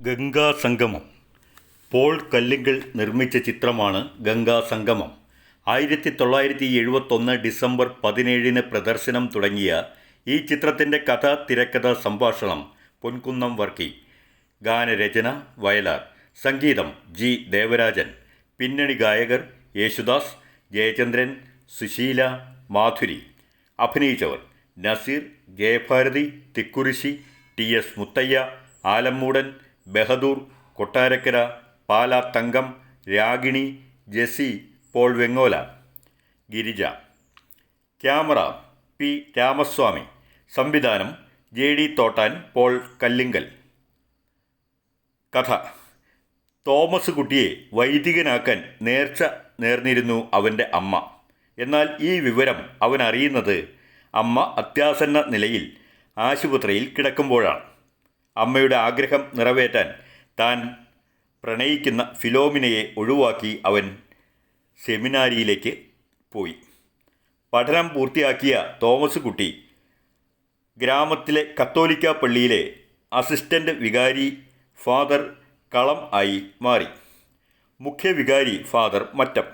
ഗംഗാ സംഗമം പോൾ കല്ലിങ്കൽ നിർമ്മിച്ച ചിത്രമാണ് ഗംഗാ സംഗമം ആയിരത്തി തൊള്ളായിരത്തി എഴുപത്തൊന്ന് ഡിസംബർ പതിനേഴിന് പ്രദർശനം തുടങ്ങിയ ഈ ചിത്രത്തിന്റെ കഥ തിരക്കഥ സംഭാഷണം പൊൻകുന്നം വർക്കി. ഗാനരചന വയലാർ. സംഗീതം ജി. ദേവരാജൻ. പിന്നണി ഗായകർ Yesudas Jayachandran Susheela Madhuri. അഭിനയിച്ചവർ Nazir Jayabharathi Thikkurissy T. S. Muthiah Alummoodan Bahadur Kottarakkara Pala Thankam Ragini Jessy Paul Vengola Girija. Camera P Ramaswamy. സംവിധാനം ജെ ഡി തോട്ടാൻ പോൾ കല്ലിങ്കൽ. കഥ. തോമസ് കുട്ടിയെ വൈദികനാക്കാൻ നേർച്ച നേർന്നിരുന്നു അവന്റെ അമ്മ. എന്നാൽ ഈ വിവരം അവൻ അറിയുന്നത് അമ്മ അത്യാസന്ന നിലയിൽ ആശുപത്രിയിൽ കിടക്കുമ്പോഴാണ്. അമ്മയുടെ ആഗ്രഹം നിറവേറ്റാൻ താൻ പ്രണയിക്കുന്ന ഫിലോമിനയെ ഒഴിവാക്കി അവൻ സെമിനാരിയിലേക്ക് പോയി. പഠനം പൂർത്തിയാക്കിയ തോമസ് കുട്ടി ഗ്രാമത്തിലെ കത്തോലിക്ക പള്ളിയിലെ അസിസ്റ്റന്റ് വികാരി ഫാദർ കളം ആയി മാറി. മുഖ്യ വികാരി ഫാദർ മറ്റം.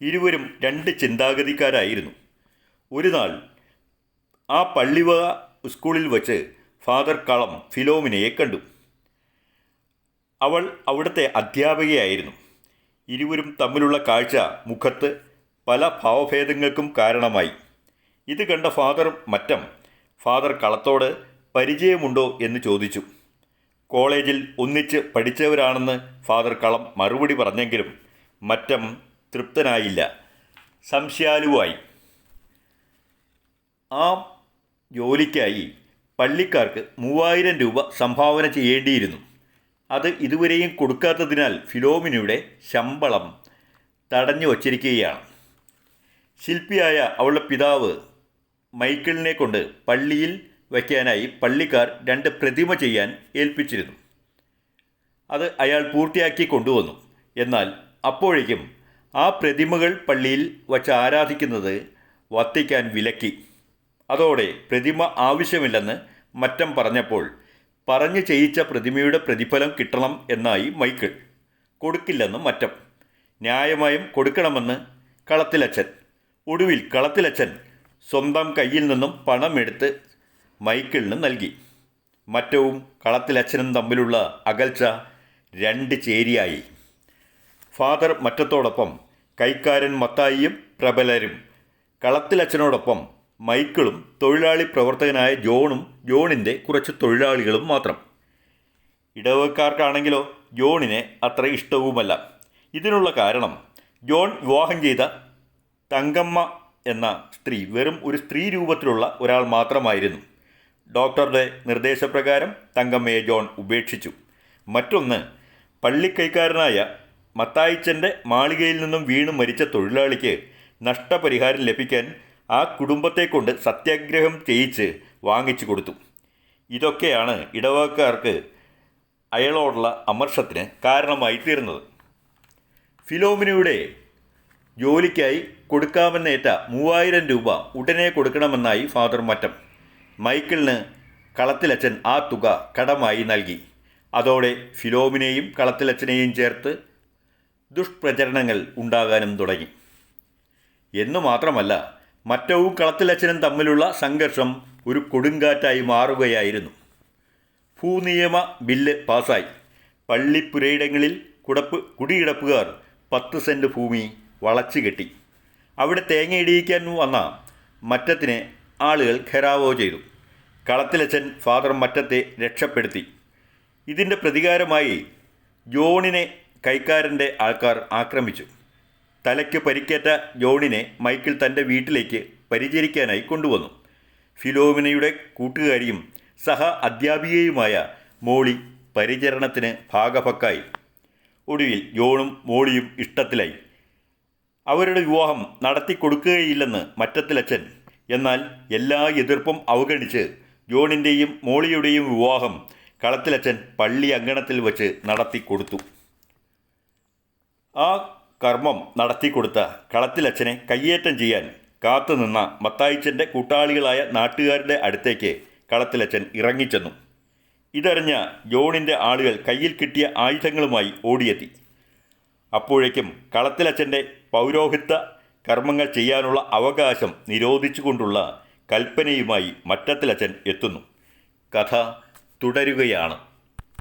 ഇരുവരും രണ്ട് ചിന്താഗതിക്കാരായിരുന്നു. ഒരു നാൾ ആ പള്ളിവക സ്കൂളിൽ വച്ച് ഫാദർ കളം ഫിലോമിനയെ കണ്ടു. അവൾ അവിടുത്തെ അധ്യാപികയായിരുന്നു. ഇരുവരും തമ്മിലുള്ള കാഴ്ച മുഖത്ത് പല ഭാവഭേദങ്ങൾക്കും കാരണമായി. ഇത് കണ്ട ഫാദർ മറ്റം ഫാദർ കളത്തോട് പരിചയമുണ്ടോ? എന്ന് ചോദിച്ചു. കോളേജിൽ ഒന്നിച്ച് പഠിച്ചവരാണെന്ന് ഫാദർ കളം മറുപടി പറഞ്ഞെങ്കിലും മറ്റം തൃപ്തനായില്ല. സംശയാലുവായി. ആ ജോലിക്കായി പള്ളിക്കാർക്ക് മൂവായിരം രൂപ സംഭാവന ചെയ്യേണ്ടിയിരുന്നു. അത് ഇതുവരെയും കൊടുക്കാത്തതിനാൽ ഫിലോമിനയുടെ ശമ്പളം തടഞ്ഞു വച്ചിരിക്കുകയാണ്. ശില്പിയായ അവളുടെ പിതാവ് മൈക്കിളിനെ കൊണ്ട് പള്ളിയിൽ വയ്ക്കാനായി പള്ളിക്കാർ രണ്ട് പ്രതിമ ചെയ്യാൻ ഏൽപ്പിച്ചിരുന്നു. അത് അയാൾ പൂർത്തിയാക്കി കൊണ്ടുവന്നു. എന്നാൽ അപ്പോഴേക്കും ആ പ്രതിമകൾ പള്ളിയിൽ വച്ച് ആരാധിക്കുന്നത് വത്തിക്കാൻ വിലക്കി. അതോടെ പ്രതിമ ആവശ്യമില്ലെന്ന് മറ്റം പറഞ്ഞപ്പോൾ പറഞ്ഞു ചെയ്യിച്ച പ്രതിമയുടെ പ്രതിഫലം കിട്ടണം എന്നായി മൈക്കിൾ. കൊടുക്കില്ലെന്ന് മറ്റം. ന്യായമായും കൊടുക്കണമെന്ന് കളത്തിലച്ചൻ ഒടുവിൽ കളത്തിലച്ചൻ സ്വന്തം കയ്യിൽ നിന്നും പണമെടുത്ത് മൈക്കിളിന് നൽകി. മറ്റവും കളത്തിലച്ചനും തമ്മിലുള്ള അകൽച്ച രണ്ട് ചേരിയായി. ഫാദർ മറ്റത്തോടൊപ്പം കൈക്കാരൻ മത്തായിയും പ്രബലരും കളത്തിലച്ചനോടൊപ്പം മൈക്കിളും തൊഴിലാളി പ്രവർത്തകനായ ജോണും ജോണിന്റെ കുറച്ച് തൊഴിലാളികളും മാത്രം. ഇടവക്കാർക്കാണെങ്കിലോ ജോണിനെ അത്ര ഇഷ്ടവുമല്ല. ഇതിനുള്ള കാരണം ജോൺ വിവാഹം ചെയ്ത തങ്കമ്മ എന്ന സ്ത്രീ വെറും ഒരു സ്ത്രീ രൂപത്തിലുള്ള ഒരാൾ മാത്രമായിരുന്നു. ഡോക്ടറുടെ നിർദ്ദേശപ്രകാരം തങ്കമ്മയെ ജോൺ ഉപേക്ഷിച്ചു. മറ്റൊന്ന് പള്ളിക്കൈക്കാരനായ മത്തായിച്ചന്റെ മാളികയിൽ നിന്നും വീണ് മരിച്ച തൊഴിലാളിക്ക് നഷ്ടപരിഹാരം ലഭിക്കാൻ ആ കുടുംബത്തെ കൊണ്ട് സത്യാഗ്രഹം ചെയ്യിച്ച് വാങ്ങിച്ചു കൊടുത്തു. ഇതൊക്കെയാണ് ഇടവകക്കാർക്ക് അയാളോടുള്ള അമർഷത്തിന് കാരണമായി തീർന്നത്. ഫിലോമിനയുടെ ജോലിക്കായി കൊടുക്കാമെന്നേറ്റ മൂവായിരം രൂപ ഉടനെ കൊടുക്കണമെന്നായി ഫാദർ മറ്റം. മൈക്കിളിന് കളത്തിലച്ചൻ ആ തുക കടമായി നൽകി. അതോടെ ഫിലോമിനെയും കളത്തിലച്ചനെയും ചേർത്ത് ദുഷ്പ്രചരണങ്ങൾ ഉണ്ടാകാനും തുടങ്ങി. എന്നു മാത്രമല്ല മറ്റവും കളത്തിലച്ഛനും തമ്മിലുള്ള സംഘർഷം ഒരു കൊടുങ്കാറ്റായി മാറുകയായിരുന്നു. ഭൂനിയമ ബില്ല് പാസായി. പള്ളിപ്പുരയിടങ്ങളിൽ കുടപ്പ് കുടിയിടപ്പുകാർ പത്ത് സെന്റ് ഭൂമി വളച്ചു കെട്ടി. അവിടെ തേങ്ങയിടിയിക്കാൻ വന്ന മറ്റത്തിനെ ആളുകൾ ഖരാവോ ചെയ്തു. കളത്തിലച്ഛൻ ഫാദർ മറ്റത്തെ രക്ഷപ്പെടുത്തി. ഇതിന്റെ പ്രതികാരമായി ജോണിനെ കൈക്കാരന്റെ ആൾക്കാർ ആക്രമിച്ചു. തലയ്ക്ക് പരിക്കേറ്റ ജോണിനെ മൈക്കിൾ തന്റെ വീട്ടിലേക്ക് പരിചരിക്കാനായി കൊണ്ടുവന്നു. ഫിലോമിനയുടെ കൂട്ടുകാരിയും സഹ അധ്യാപികയുമായ മോളി പരിചരണത്തിന് ഭാഗഭക്കായി. ഒടുവിൽ ജോണും മോളിയും ഇഷ്ടത്തിലായി. അവരുടെ വിവാഹം നടത്തിക്കൊടുക്കുകയില്ലെന്ന് മറ്റത്തിലച്ചൻ എന്നാൽ എല്ലാ എതിർപ്പും അവഗണിച്ച് ജോണിന്റെയും മോളിയുടെയും വിവാഹം കളത്തിലച്ചൻ പള്ളി അങ്കണത്തിൽ വച്ച് നടത്തി കൊടുത്തു ആ കർമ്മം നടത്തിക്കൊടുത്ത കളത്തിലച്ഛനെ കയ്യേറ്റം ചെയ്യാൻ കാത്തുനിന്ന മത്തായിച്ചന്റെ കൂട്ടാളികളായ നാട്ടുകാരുടെ അടുത്തേക്ക് കളത്തിലച്ഛൻ ഇറങ്ങിച്ചെന്നു. ഇതറിഞ്ഞ ജോണിന്റെ ആളുകൾ കയ്യിൽ കിട്ടിയ ആയുധങ്ങളുമായി ഓടിയെത്തി. അപ്പോഴേക്കും കളത്തിലച്ഛന്റെ പൗരോഹിത്യ കർമ്മങ്ങൾ ചെയ്യാനുള്ള അവകാശം നിരോധിച്ചുകൊണ്ടുള്ള കൽപ്പനയുമായി മറ്റത്തിലച്ഛൻ എത്തുന്നു. കഥ തുടരുകയാണ്.